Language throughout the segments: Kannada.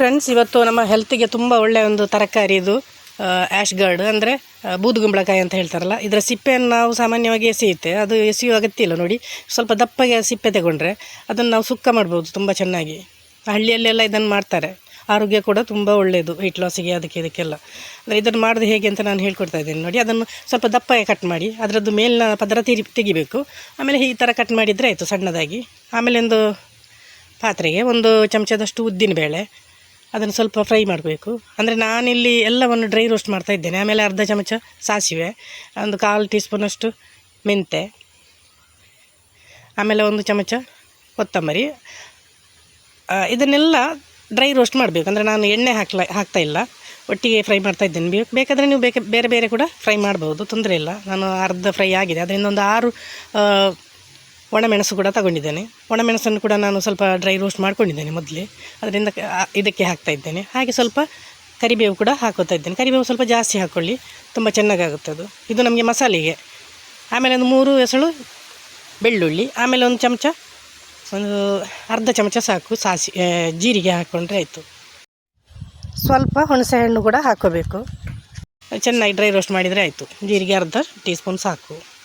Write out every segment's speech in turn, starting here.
ಫ್ರೆಂಡ್ಸ್ ಇವತ್ತು ನಮ್ಮ ಹೆಲ್ತಿಗೆ ತುಂಬ ಒಳ್ಳೆಯ ಒಂದು ತರಕಾರಿ ಇದು ಆ್ಯಶ್ ಗಾರ್ಡ್ ಅಂದರೆ ಬೂದುಗುಂಬಳಕಾಯಿ ಅಂತ ಹೇಳ್ತಾರಲ್ಲ, ಇದರ ಸಿಪ್ಪೆಯನ್ನು ನಾವು ಸಾಮಾನ್ಯವಾಗಿ ಎಸೆಯುತ್ತೆ. ಅದು ಎಸೆಯುವ ಅಗತ್ಯ ಇಲ್ಲ ನೋಡಿ. ಸ್ವಲ್ಪ ದಪ್ಪಗೆ ಸಿಪ್ಪೆ ತಗೊಂಡ್ರೆ ಅದನ್ನು ನಾವು ಸುಕ್ಕ ಮಾಡ್ಬೋದು ತುಂಬ ಚೆನ್ನಾಗಿ. ಹಳ್ಳಿಯಲ್ಲೆಲ್ಲ ಇದನ್ನು ಮಾಡ್ತಾರೆ. ಆರೋಗ್ಯ ಕೂಡ ತುಂಬ ಒಳ್ಳೆಯದು ವೆಯ್ಟ್ ಲಾಸಿಗೆ ಅದಕ್ಕೆ ಇದಕ್ಕೆಲ್ಲ. ಅಂದರೆ ಇದನ್ನು ಮಾಡೋದು ಹೇಗೆ ಅಂತ ನಾನು ಹೇಳ್ಕೊಡ್ತಾ ಇದ್ದೀನಿ ನೋಡಿ. ಅದನ್ನು ಸ್ವಲ್ಪ ದಪ್ಪಗೆ ಕಟ್ ಮಾಡಿ, ಅದರದ್ದು ಮೇಲಿನ ಪದರ ತಿರಿ, ತೆಗಿಬೇಕು. ಆಮೇಲೆ ಈ ಥರ ಕಟ್ ಮಾಡಿದರೆ ಆಯಿತು ಸಣ್ಣದಾಗಿ. ಆಮೇಲೆ ಒಂದು ಪಾತ್ರೆಗೆ ಒಂದು ಚಮಚದಷ್ಟು ಉದ್ದಿನಬೇಳೆ ಅದನ್ನು ಸ್ವಲ್ಪ ಫ್ರೈ ಮಾಡಬೇಕು. ಅಂದರೆ ನಾನಿಲ್ಲಿ ಎಲ್ಲವನ್ನು ಡ್ರೈ ರೋಸ್ಟ್ ಮಾಡ್ತಾ ಇದ್ದೇನೆ. ಆಮೇಲೆ ಅರ್ಧ ಚಮಚ ಸಾಸಿವೆ, ಒಂದು ಕಾಲು ಟೀ ಸ್ಪೂನಷ್ಟು ಮೆಂತೆ, ಆಮೇಲೆ ಒಂದು ಚಮಚ ಕೊತ್ತಂಬರಿ. ಇದನ್ನೆಲ್ಲ ಡ್ರೈ ರೋಸ್ಟ್ ಮಾಡಬೇಕು. ಅಂದರೆ ನಾನು ಎಣ್ಣೆ ಹಾಕ್ಲ, ಹಾಕ್ತಾ ಇಲ್ಲ. ಒಟ್ಟಿಗೆ ಫ್ರೈ ಮಾಡ್ತಾ ಇದ್ದೇನೆ. ಬೇಕಾದರೆ ನೀವು ಬೇಕ, ಬೇರೆ ಬೇರೆ ಕೂಡ ಫ್ರೈ ಮಾಡ್ಬೋದು. ತೊಂದರೆ ಇಲ್ಲ. ನಾನು ಅರ್ಧ ಫ್ರೈ ಆಗಿದೆ. ಅದರಿಂದ ಒಂದು ಆರು ಒಣಮೆಣಸು ಕೂಡ ತಗೊಂಡಿದ್ದೇನೆ. ಒಣಮೆಣಸನ್ನು ಕೂಡ ನಾನು ಸ್ವಲ್ಪ ಡ್ರೈ ರೋಸ್ಟ್ ಮಾಡ್ಕೊಂಡಿದ್ದೇನೆ ಮೊದಲೇ. ಅದರಿಂದ ಇದಕ್ಕೆ ಹಾಕ್ತಾ ಇದ್ದೇನೆ. ಹಾಗೆ ಸ್ವಲ್ಪ ಕರಿಬೇವು ಕೂಡ ಹಾಕೋತಾ ಇದ್ದೇನೆ. ಕರಿಬೇವು ಸ್ವಲ್ಪ ಜಾಸ್ತಿ ಹಾಕ್ಕೊಳ್ಳಿ ತುಂಬ ಚೆನ್ನಾಗಾಗುತ್ತೆ ಅದು. ಇದು ನಮಗೆ ಮಸಾಲೆಗೆ. ಆಮೇಲೆ ಒಂದು ಮೂರು ಎಸಳು ಬೆಳ್ಳುಳ್ಳಿ. ಆಮೇಲೆ ಒಂದು ಚಮಚ, ಒಂದು ಅರ್ಧ ಚಮಚ ಸಾಕು. ಸಾಸಿ ಜೀರಿಗೆ ಹಾಕ್ಕೊಂಡ್ರೆ ಆಯಿತು. ಸ್ವಲ್ಪ ಹುಣಸೆ ಹಣ್ಣು ಕೂಡ ಹಾಕೋಬೇಕು. ಚೆನ್ನಾಗಿ ಡ್ರೈ ರೋಸ್ಟ್ ಮಾಡಿದರೆ ಆಯಿತು. ಜೀರಿಗೆ ಅರ್ಧ ಟೀ ಸ್ಪೂನ್ ಸಾಕು.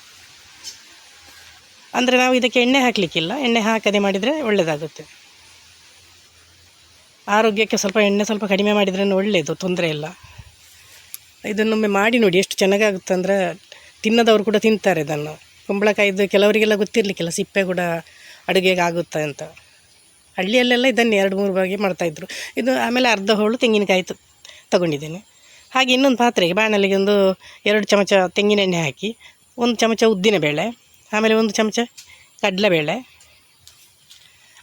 ಅಂದರೆ ನಾವು ಇದಕ್ಕೆ ಎಣ್ಣೆ ಹಾಕಲಿಕ್ಕಿಲ್ಲ. ಎಣ್ಣೆ ಹಾಕದೆ ಮಾಡಿದರೆ ಒಳ್ಳೆಯದಾಗುತ್ತೆ ಆರೋಗ್ಯಕ್ಕೆ ಸ್ವಲ್ಪ ಎಣ್ಣೆ ಸ್ವಲ್ಪ ಕಡಿಮೆ ಮಾಡಿದ್ರೆ ಒಳ್ಳೆಯದು ತೊಂದರೆ ಇಲ್ಲ. ಇದನ್ನೊಮ್ಮೆ ಮಾಡಿ ನೋಡಿ ಎಷ್ಟು ಚೆನ್ನಾಗಾಗುತ್ತೆ ಅಂದರೆ ತಿನ್ನದವರು ಕೂಡ ತಿಂತಾರೆ ಇದನ್ನು. ಕುಂಬಳಕಾಯಿದು ಕೆಲವರಿಗೆಲ್ಲ ಗೊತ್ತಿರಲಿಕ್ಕಿಲ್ಲ, ಸಿಪ್ಪೆ ಕೂಡ ಅಡುಗೆಗೆ ಆಗುತ್ತೆ ಅಂತ. ಹಳ್ಳಿಯಲ್ಲೆಲ್ಲ ಇದನ್ನು ಎರಡು ಮೂರು ಬಾಗಿ ಮಾಡ್ತಾಯಿದ್ರು ಇದು ಆಮೇಲೆ ಅರ್ಧ ಹೋಳು ತೆಂಗಿನಕಾಯಿ ತಗೊಂಡಿದ್ದೇನೆ. ಹಾಗೆ ಇನ್ನೊಂದು ಪಾತ್ರೆಗೆ ಬಾಣಲಿಗೆ ಒಂದು ಎರಡು ಚಮಚ ತೆಂಗಿನ ಎಣ್ಣೆ ಹಾಕಿ, ಒಂದು ಚಮಚ ಉದ್ದಿನಬೇಳೆ ಆಮೇಲೆ ಒಂದು ಚಮಚ ಕಡಲೆಬೇಳೆ.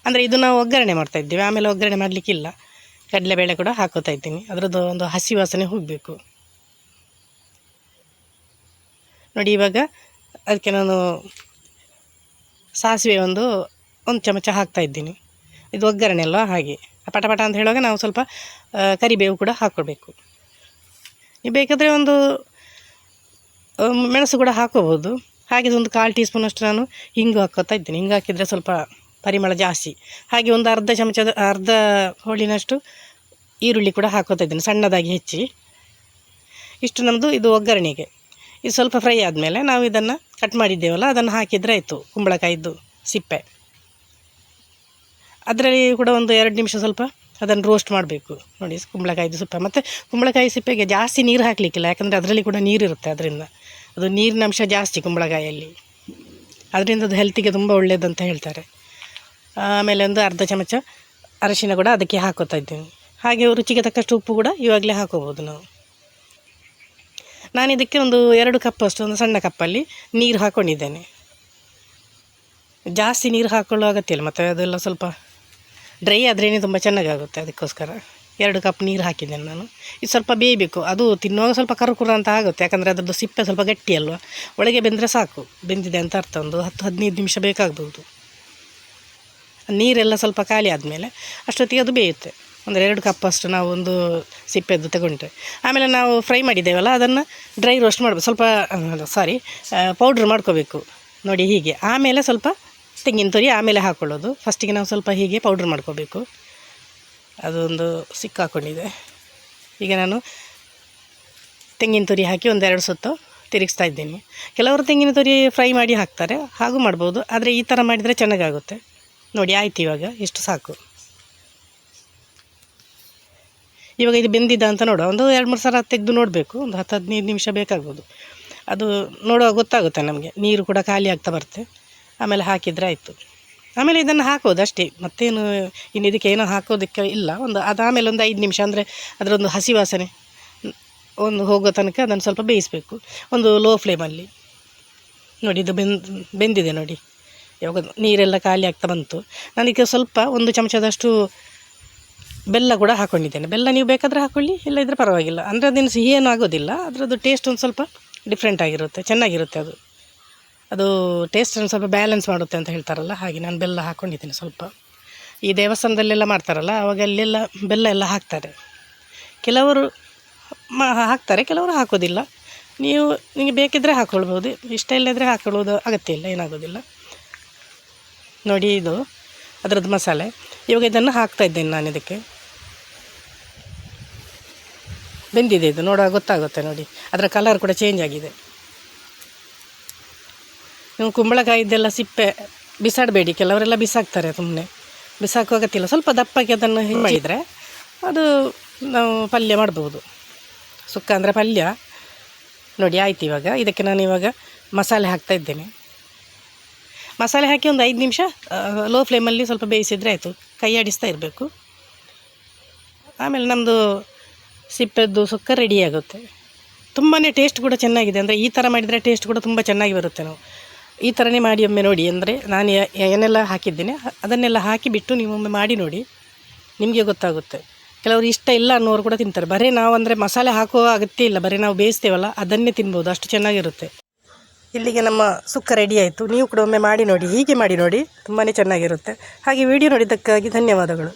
ಅಂದರೆ ಇದು ನಾವು ಒಗ್ಗರಣೆ ಮಾಡ್ತಾ ಇದ್ದೀವಿ. ಆಮೇಲೆ ಒಗ್ಗರಣೆ ಮಾಡಲಿಕ್ಕಿಲ್ಲ. ಕಡಲೆಬೇಳೆ ಕೂಡ ಹಾಕೋತಾ ಇದ್ದೀನಿ. ಅದರದ್ದು ಒಂದು ಹಸಿ ವಾಸನೆ ಹೋಗಬೇಕು ನೋಡಿ, ಇವಾಗ ಅದಕ್ಕೆ ನಾನು ಸಾಸಿವೆ ಒಂದು ಒಂದು ಚಮಚ ಹಾಕ್ತಾ ಇದ್ದೀನಿ. ಇದು ಒಗ್ಗರಣೆ ಅಲ್ವಾ? ಹಾಗೆ. ಪಟ ಪಟ ಅಂತ ಹೇಳುವಾಗ ನಾವು ಸ್ವಲ್ಪ ಕರಿಬೇವು ಕೂಡ ಹಾಕ್ಕೊಳ್ಬೇಕು ನೀವು ಬೇಕಾದರೆ ಒಂದು ಮೆಣಸು ಕೂಡ ಹಾಕೋಬೋದು. ಹಾಗೆ ಒಂದು ಕಾಲು ಟೀ ಸ್ಪೂನಷ್ಟು ನಾನು ಹಿಂಗು ಹಾಕೋತಾ ಇದ್ದೀನಿ. ಹಿಂಗೆ ಹಾಕಿದರೆ ಸ್ವಲ್ಪ ಪರಿಮಳ ಜಾಸ್ತಿ. ಹಾಗೆ ಒಂದು ಅರ್ಧ ಚಮಚದ ಅರ್ಧ ಹೋಳಿನಷ್ಟು ಈರುಳ್ಳಿ ಕೂಡ ಹಾಕೋತಾ ಇದ್ದೀನಿ, ಸಣ್ಣದಾಗಿ ಹೆಚ್ಚಿ. ಇಷ್ಟು ನಮ್ಮದು ಇದು ಒಗ್ಗರಣೆಗೆ. ಇದು ಸ್ವಲ್ಪ ಫ್ರೈ ಆದಮೇಲೆ ನಾವು ಇದನ್ನು ಕಟ್ ಮಾಡಿದ್ದೇವಲ್ಲ, ಅದನ್ನು ಹಾಕಿದರೆ ಆಯಿತು ಕುಂಬಳಕಾಯಿದ್ದು ಸಿಪ್ಪೆ. ಅದರಲ್ಲಿ ಕೂಡ ಒಂದು ಎರಡು ನಿಮಿಷ ಸ್ವಲ್ಪ ಅದನ್ನು ರೋಸ್ಟ್ ಮಾಡಬೇಕು. ನೋಡಿ, ಕುಂಬಳಕಾಯಿದು ಸಿಪ್ಪೆ. ಮತ್ತು ಕುಂಬಳಕಾಯಿ ಸಿಪ್ಪೆಗೆ ಜಾಸ್ತಿ ನೀರು ಹಾಕಲಿಕ್ಕಿಲ್ಲ, ಯಾಕಂದರೆ ಅದರಲ್ಲಿ ಕೂಡ ನೀರಿರುತ್ತೆ ಅದರಿಂದ. ಅದು ನೀರಿನ ಅಂಶ ಜಾಸ್ತಿ ಕುಂಬಳಕಾಯಲ್ಲಿ ಅದರಿಂದ ಅದು ಹೆಲ್ತಿಗೆ ತುಂಬ ಅಂತ ಹೇಳ್ತಾರೆ. ಆಮೇಲೆ ಒಂದು ಅರ್ಧ ಚಮಚ ಅರಶಿನ ಕೂಡ ಅದಕ್ಕೆ ಹಾಕೋತಾ ಇದ್ದೀನಿ. ಹಾಗೆ ರುಚಿಗೆ ತಕ್ಕಷ್ಟು ಉಪ್ಪು ಕೂಡ ಇವಾಗಲೇ ಹಾಕೋಬೋದು ನಾವು. ನಾನು ಇದಕ್ಕೆ ಒಂದು ಎರಡು ಕಪ್ಪಷ್ಟು ಒಂದು ಸಣ್ಣ ಕಪ್ಪಲ್ಲಿ ನೀರು ಹಾಕ್ಕೊಂಡಿದ್ದೇನೆ ಜಾಸ್ತಿ ನೀರು ಹಾಕೊಳ್ಳೋ ಅಗತ್ಯ ಇಲ್ಲ, ಮತ್ತು ಅದೆಲ್ಲ ಸ್ವಲ್ಪ ಡ್ರೈ ಆದ್ರೇ ತುಂಬ ಚೆನ್ನಾಗಾಗುತ್ತೆ ಅದಕ್ಕೋಸ್ಕರ. ಎರಡು ಕಪ್ ನೀರು ಹಾಕಿದ್ದೇನೆ ನಾನು. ಇದು ಸ್ವಲ್ಪ ಬೇಯಬೇಕು. ಅದು ತಿನ್ನುವಾಗ ಸ್ವಲ್ಪ ಕರುಕುರ ಅಂತ ಆಗುತ್ತೆ. ಯಾಕಂದರೆ ಅದರದ್ದು ಸಿಪ್ಪೆ ಸ್ವಲ್ಪ ಗಟ್ಟಿ ಅಲ್ವ? ಒಳಗೆ ಬೆಂದರೆ ಸಾಕು. ಬೆಂದಿದೆ ಅಂತ ಅರ್ಥ ಒಂದು ಹತ್ತು, ಹದಿನೈದು ನಿಮಿಷ ಬೇಕಾಗ್ಬೋದು. ನೀರೆಲ್ಲ ಸ್ವಲ್ಪ ಖಾಲಿ ಆದಮೇಲೆ ಅಷ್ಟೊತ್ತಿಗೆ ಅದು ಬೇಯುತ್ತೆ. ಅಂದರೆ ಎರಡು ಕಪ್ಪಷ್ಟು ನಾವು ಒಂದು ಸಿಪ್ಪೆದ್ದು ತಗೊಂಡ್ರೆ. ಆಮೇಲೆ ನಾವು ಫ್ರೈ ಮಾಡಿದ್ದೇವಲ್ಲ, ಅದನ್ನು ಡ್ರೈ ರೋಸ್ಟ್ ಮಾಡಬೇಕು ಸ್ವಲ್ಪ ಸಾರಿ ಪೌಡ್ರ್ ಮಾಡ್ಕೋಬೇಕು. ನೋಡಿ ಹೀಗೆ. ಆಮೇಲೆ ಸ್ವಲ್ಪ ತೆಂಗಿನ ತುರಿ ಆಮೇಲೆ ಹಾಕ್ಕೊಳ್ಳೋದು ಫಸ್ಟಿಗೆ ನಾವು ಸ್ವಲ್ಪ ಹೀಗೆ ಪೌಡ್ರ್ ಮಾಡ್ಕೋಬೇಕು. ಅದೊಂದು ಸಿಕ್ಕಾಕೊಂಡಿದೆ. ಈಗ ನಾನು ತೆಂಗಿನ ತುರಿ ಹಾಕಿ ಒಂದೆರಡು ಸುತ್ತು ತಿರುಗಿಸ್ತಾ ಇದ್ದೀನಿ. ಕೆಲವರು ತೆಂಗಿನ ತುರಿ ಫ್ರೈ ಮಾಡಿ ಹಾಕ್ತಾರೆ, ಹಾಗೂ ಮಾಡ್ಬೋದು. ಆದರೆ ಈ ಥರ ಮಾಡಿದರೆ ಚೆನ್ನಾಗಾಗುತ್ತೆ. ನೋಡಿ, ಆಯ್ತು ಇವಾಗ, ಇಷ್ಟು ಸಾಕು. ಇವಾಗ ಇದು ಬೆಂದಿದ್ದ ಅಂತ ನೋಡುವ. ಒಂದು ಎರಡು ಮೂರು ಸಲ ತೆಗೆದು ನೋಡಬೇಕು. ಒಂದು ಹತ್ತು ಹದಿನೈದು ನಿಮಿಷ ಬೇಕಾಗ್ಬೋದು. ಅದು ನೋಡುವಾಗ ಗೊತ್ತಾಗುತ್ತೆ ನಮಗೆ. ನೀರು ಕೂಡ ಖಾಲಿ ಆಗ್ತಾ ಬರುತ್ತೆ. ಆಮೇಲೆ ಹಾಕಿದರೆ ಆಯಿತು. ಆಮೇಲೆ ಇದನ್ನು ಹಾಕೋದು ಅಷ್ಟೇ. ಮತ್ತೇನು ಇನ್ನು ಇದಕ್ಕೆ ಏನೋ ಹಾಕೋದಕ್ಕೆ ಇಲ್ಲ. ಒಂದು ಅದಾದಮೇಲೆ ಒಂದು ಐದು ನಿಮಿಷ ಅಂದರೆ ಅದರೊಂದು ಹಸಿ ವಾಸನೆ ಒಂದು ಹೋಗೋ ತನಕ ಅದನ್ನು ಸ್ವಲ್ಪ ಬೇಯಿಸಬೇಕು. ಒಂದು ಲೋ ಫ್ಲೇಮಲ್ಲಿ ನೋಡಿ, ಇದು ಬೆಂದ್, ಬೆಂದಿದೆ ನೋಡಿ. ಯಾವಾಗ ನೀರೆಲ್ಲ ಖಾಲಿ ಆಗ್ತಾ ಬಂತು. ನನಗೆ ಸ್ವಲ್ಪ ಒಂದು ಚಮಚದಷ್ಟು ಬೆಲ್ಲ ಕೂಡ ಹಾಕ್ಕೊಂಡಿದ್ದೇನೆ ಬೆಲ್ಲ ನೀವು ಬೇಕಾದರೆ ಹಾಕ್ಕೊಳ್ಳಿ ಇಲ್ಲ ಇದ್ರೆ ಪರವಾಗಿಲ್ಲ. ಅಂದರೆ ಅದೇನು ಸಿಹಿ ಏನೂ ಆಗೋದಿಲ್ಲ. ಅದರದ್ದು ಟೇಸ್ಟ್ ಒಂದು ಸ್ವಲ್ಪ ಡಿಫ್ರೆಂಟ್ ಆಗಿರುತ್ತೆ, ಚೆನ್ನಾಗಿರುತ್ತೆ ಅದು. ಅದು ಟೇಸ್ಟನ್ನು ಸ್ವಲ್ಪ ಬ್ಯಾಲೆನ್ಸ್ ಮಾಡುತ್ತೆ ಅಂತ ಹೇಳ್ತಾರಲ್ಲ, ಹಾಗೆ ನಾನು ಬೆಲ್ಲ ಹಾಕ್ಕೊಂಡಿದ್ದೀನಿ ಸ್ವಲ್ಪ. ಈ ದೇವಸ್ಥಾನದಲ್ಲೆಲ್ಲ ಮಾಡ್ತಾರಲ್ಲ ಅವಾಗ ಅಲ್ಲೆಲ್ಲ ಬೆಲ್ಲ ಎಲ್ಲ ಹಾಕ್ತಾರೆ. ಕೆಲವರು ಮಾ, ಹಾಕ್ತಾರೆ, ಕೆಲವರು ಹಾಕೋದಿಲ್ಲ. ನೀವು ನಿಮಗೆ ಬೇಕಿದ್ದರೆ ಹಾಕ್ಕೊಳ್ಬೋದು ಇಷ್ಟ ಇಲ್ಲದ್ರೆ ಹಾಕ್ಕೊಳ್ಳೋದು ಅಗತ್ಯ ಇಲ್ಲ, ಏನಾಗೋದಿಲ್ಲ. ನೋಡಿ ಇದು, ಅದರದ್ದು ಮಸಾಲೆ. ಇವಾಗ ಇದನ್ನು ಹಾಕ್ತಾ ಇದ್ದೇನೆ ನಾನು ಇದಕ್ಕೆ. ಬೆಂದಿದೆ ಇದು, ನೋಡುವಾಗ ಗೊತ್ತಾಗುತ್ತೆ ನೋಡಿ. ಅದರ ಕಲರ್ ಕೂಡ ಚೇಂಜ್ ಆಗಿದೆ. ಕುಂಬಳಕಾಯಿದ್ದೆಲ್ಲ ಸಿಪ್ಪೆ ಬಿಸಾಡಬೇಡಿ ಕೆಲವರೆಲ್ಲ ಬಿಸಾಕ್ತಾರೆ ಸುಮ್ಮನೆ ಬಿಸಾಕುವಾಗತ್ತಿಲ್ಲ. ಸ್ವಲ್ಪ ದಪ್ಪಕ್ಕೆ ಅದನ್ನು ಹಿಂಗೆ ಮಾಡಿದರೆ ಅದು ನಾವು ಪಲ್ಯ ಮಾಡ್ಬೋದು. ಸುಕ್ಕ ಅಂದರೆ ಪಲ್ಯ. ನೋಡಿ ಆಯ್ತು ಇವಾಗ. ಇದಕ್ಕೆ ನಾನು ಇವಾಗ ಮಸಾಲೆ ಹಾಕ್ತಾ ಇದ್ದೇನೆ. ಮಸಾಲೆ ಹಾಕಿ ಒಂದು ಐದು ನಿಮಿಷ ಲೋ ಫ್ಲೇಮಲ್ಲಿ ಸ್ವಲ್ಪ ಬೇಯಿಸಿದರೆ ಆಯಿತು. ಕೈ ಆಡಿಸ್ತಾ ಇರಬೇಕು. ಆಮೇಲೆ ನಮ್ಮದು ಸಿಪ್ಪೆದ್ದು ಸುಕ್ಕ ರೆಡಿಯಾಗುತ್ತೆ ತುಂಬಾ ಟೇಸ್ಟ್ ಕೂಡ ಚೆನ್ನಾಗಿದೆ. ಅಂದರೆ ಈ ಥರ ಮಾಡಿದರೆ ಟೇಸ್ಟ್ ಕೂಡ ತುಂಬ ಚೆನ್ನಾಗಿ ಬರುತ್ತೆ ನಾವು. ಈ ಥರನೇ ಮಾಡಿ ಒಮ್ಮೆ ನೋಡಿ. ಅಂದರೆ ನಾನು ಏನೆಲ್ಲ ಹಾಕಿದ್ದೇನೆ, ಅದನ್ನೆಲ್ಲ ಹಾಕಿಬಿಟ್ಟು ಬಿಟ್ಟು ಒಮ್ಮೆ ಮಾಡಿ ನೋಡಿ. ನಿಮಗೆ ಗೊತ್ತಾಗುತ್ತೆ. ಕೆಲವರು ಇಷ್ಟ ಇಲ್ಲ ಅನ್ನೋರು ಕೂಡ ತಿಂತಾರೆ. ಬರೀ ನಾವು ಅಂದರೆ ಮಸಾಲೆ ಹಾಕುವ ಅಗತ್ಯ ಇಲ್ಲ. ಬರೀ ನಾವು ಬೇಯಿಸ್ತೇವಲ್ಲ, ಅದನ್ನೇ ತಿನ್ಬೋದು. ಅಷ್ಟು ಚೆನ್ನಾಗಿರುತ್ತೆ. ಇಲ್ಲಿಗೆ ನಮ್ಮ ಸುಕ್ಕ ರೆಡಿ ಆಯಿತು. ನೀವು ಕೂಡ ಒಮ್ಮೆ ಮಾಡಿ ನೋಡಿ. ಹೀಗೆ ಮಾಡಿ ನೋಡಿ. ತುಂಬಾ ಚೆನ್ನಾಗಿರುತ್ತೆ. ಹಾಗೆ ವಿಡಿಯೋ ನೋಡಿದ್ದಕ್ಕಾಗಿ ಧನ್ಯವಾದಗಳು.